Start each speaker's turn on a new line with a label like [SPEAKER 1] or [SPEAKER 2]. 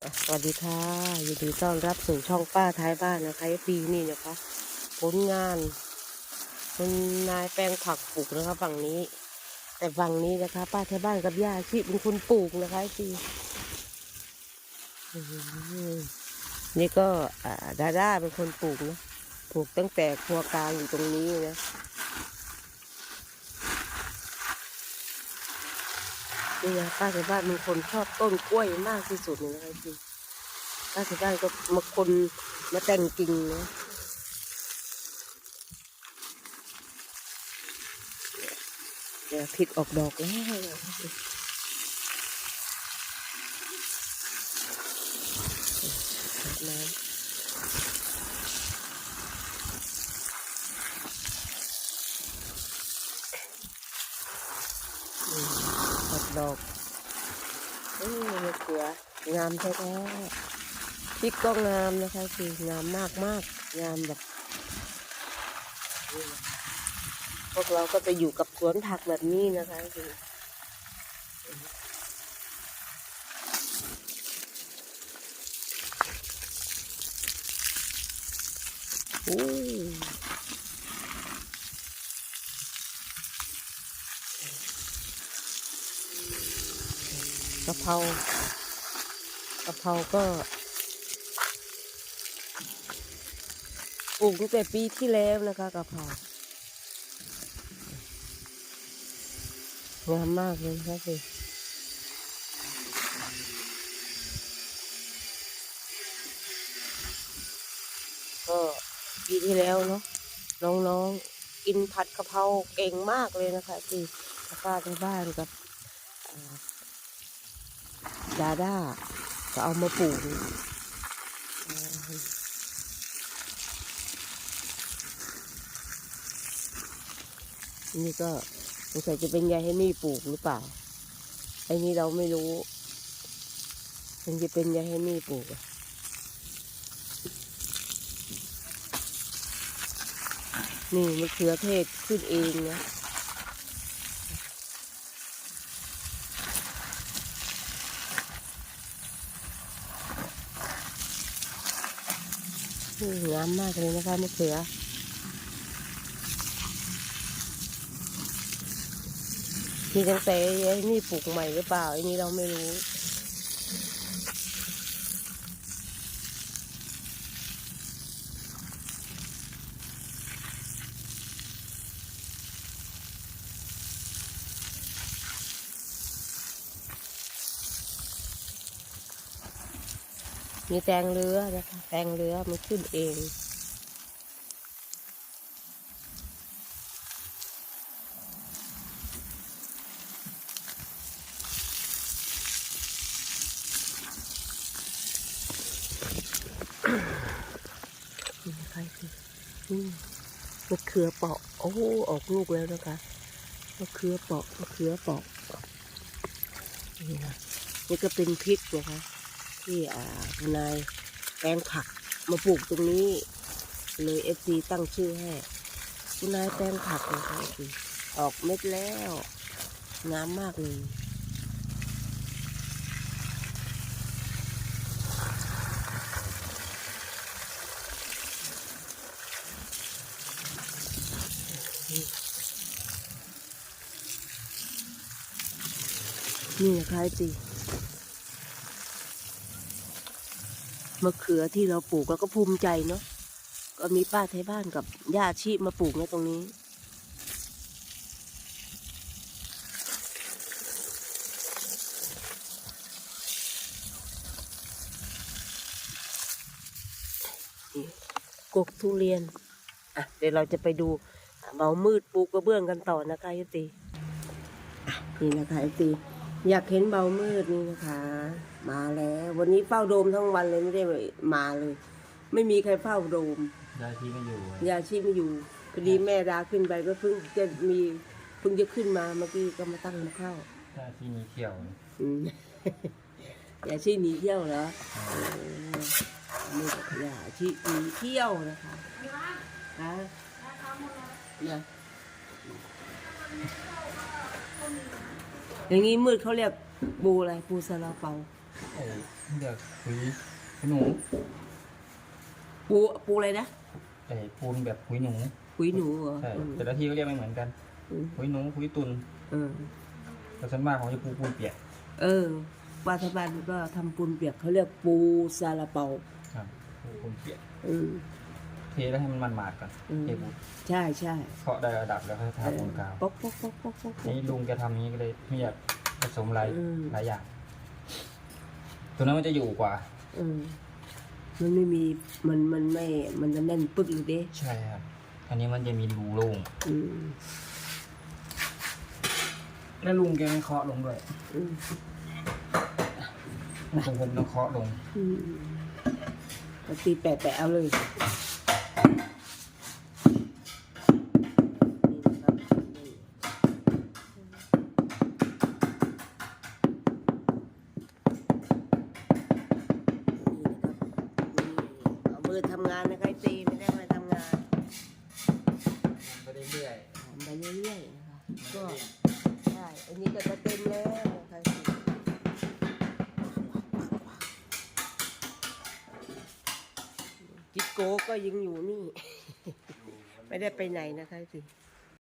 [SPEAKER 1] สวัสดีค่ะยินดีต้อนรับสู่ช่องป้าท้ายบ้านนะคะปีนี่นะคะผลงานคุณนายแปลงผักปลูกนะคะฝั่งนี้ แต่ฝั่งนี้นะคะ ป้าท้ายบ้านกับย่าชีเป็นคนปลูกนะคะปีนี่ก็ดาด้าเป็นคนปลูกนะปลูกตั้งแต่ครัวกลางอยู่ตรงนี้นะ นี่นะป้าท้ายบ้านเป็นคนชอบต้นกล้วยมากที่สุดเลยนะคะปีป้าที่บ้านก็มาคนมาแต่งกิ่งนะเดี๋ยวผิดออกดอกแล้วน้ำอืม ออกดอกเอ้ยมเขืองามแท้ๆพริกก็งามนะคะคืองามมากมากๆงามแบบพวกเราก็จะอยู่กับสวนผักแบบนี้นะคะคือโอ้ กะเพรากะเพราก็ปลูกตั้งแต่ปีที่แล้วนะคะกะเพรางามมากเลยครับสิก็ปีที่แล้วเนาะน้องๆกินผัดกะเพราเก่งมากเลยนะคะที่ป้าที่บ้านกับ ดาด้าก็เอามาปลูกอ่านี่ก็สงสัยจะเป็นยายให้นี่ปลูกหรือเปล่าไอ้นี่เราไม่รู้มันจะเป็นยายให้นี่ปลูกอะนี่มะเขือเทศขึ้นเองนะ งามมากเลยนะคะมะเขือมีตั้งแต่ไอ้นี่ปลูกใหม่หรือเปล่าไอ้นี่เราไม่รู้ มีแตงเรือนะคะ แตงเรือมันขึ้นเองนี่นะคะคือนี่มะเขือเปาะ โอ้ ออกลูกแล้วนะคะมะเขือเปาะมะเขือเปาะนี่นะนี่ก็เป็นพริกนะคะ ที่คุณนายแปลงผักมาปลูกตรงนี้ เลยเอฟซีตั้งชื่อให้คุณนายแปลงผักนะคะอออกเม็ดแล้วงามมากเลยนี่นะคะจี มะเขือที่เราปลูกแล้วก็ภูมิใจเนาะก็มีป้าไทยบ้านกับย่าชีมาปลูกในตรงนี้นี่กกทุเรียน อะ เดี๋ยวเราจะไปดูเบามืดปลูกกระเบื้องกันต่อนะคะยตินี่นะคะไอตี อยากเห็นเบามืดนี่นะคะ มาแล้ว วันนี้เฝ้าโดมทั้งวันเลยไม่ได้มาเลย ไม่มีใครเฝ้าโดม
[SPEAKER 2] ได้ที่ไม่อยู่อะ
[SPEAKER 1] ยาชีพไม่อยู่พอดีแม่ดาขึ้นไปก็เพิ่งจะมีเพิ่งจะขึ้นมาเมื่อกี้ก็มาตั้งมาเข้า
[SPEAKER 2] ได้ที่มีเที่ยว
[SPEAKER 1] อืม ยาชีพหนีเที่ยวเหรอเออนี่ก็ยาชีพหนีเที่ยวนะคะฮะเนี่ย อย่างนี้มืดเขาเรียกปูอะไรปูซาลาเปา
[SPEAKER 2] โอ้เรียกคุยคุยหนู
[SPEAKER 1] ปูปูอะไรนะ
[SPEAKER 2] ไอ้ปูนแบบคุยหนู
[SPEAKER 1] คุยหนูเหรอ
[SPEAKER 2] ใช่
[SPEAKER 1] อืม
[SPEAKER 2] แต่ละที่ก็เรียกไม่เหมือนกัน
[SPEAKER 1] อืม
[SPEAKER 2] คุยหนูคุยตุน
[SPEAKER 1] เออ
[SPEAKER 2] แต่ส่วนมากของจะปูปูนเปียก
[SPEAKER 1] เออปาทบานก็ทำปูนเปียกเขาเรียกปูซาลาเปา
[SPEAKER 2] ครับปูปูนเปียก
[SPEAKER 1] อืม
[SPEAKER 2] เท แล้วให้มันมันมาดๆก่อน
[SPEAKER 1] อืม
[SPEAKER 2] เทปูน
[SPEAKER 1] ใช่ใช่
[SPEAKER 2] เคาะได้ระดับแล้วค่อยทาปูนกาว
[SPEAKER 1] ป๊อกป๊อกป๊อกป๊อกป๊อกป๊อก
[SPEAKER 2] นี่ลุงแกทำอย่างนี้ก็เลยไม่อยากผสมหลาย
[SPEAKER 1] อืม
[SPEAKER 2] หลายอย่าง ตัวนั้นมันจะอยู่กว่า
[SPEAKER 1] เออมันไม่มีมันมันไม่ มันจะแน่นปึ๊กเลยเด้
[SPEAKER 2] ใช่ครับ อันนี้มันจะมีรูโล่ง
[SPEAKER 1] อืม
[SPEAKER 2] แล้วลุงแกไม่เคาะลงด้วย
[SPEAKER 1] อืม
[SPEAKER 2] ผมผมต้องเคาะลง
[SPEAKER 1] อืมเอาตีแปะแปะเอาเลย มือทำงานนะคะตีไม่ได้มาทำงาน
[SPEAKER 2] ไปเรื่อย
[SPEAKER 1] ทำไปเรื่อยๆนะคะก็ใช่อันนี้ก็จะเต็มแล้วนะสิจิโก้ก็ยังอยู่นี่ ไม่ได้ไปไหนนะคะสิ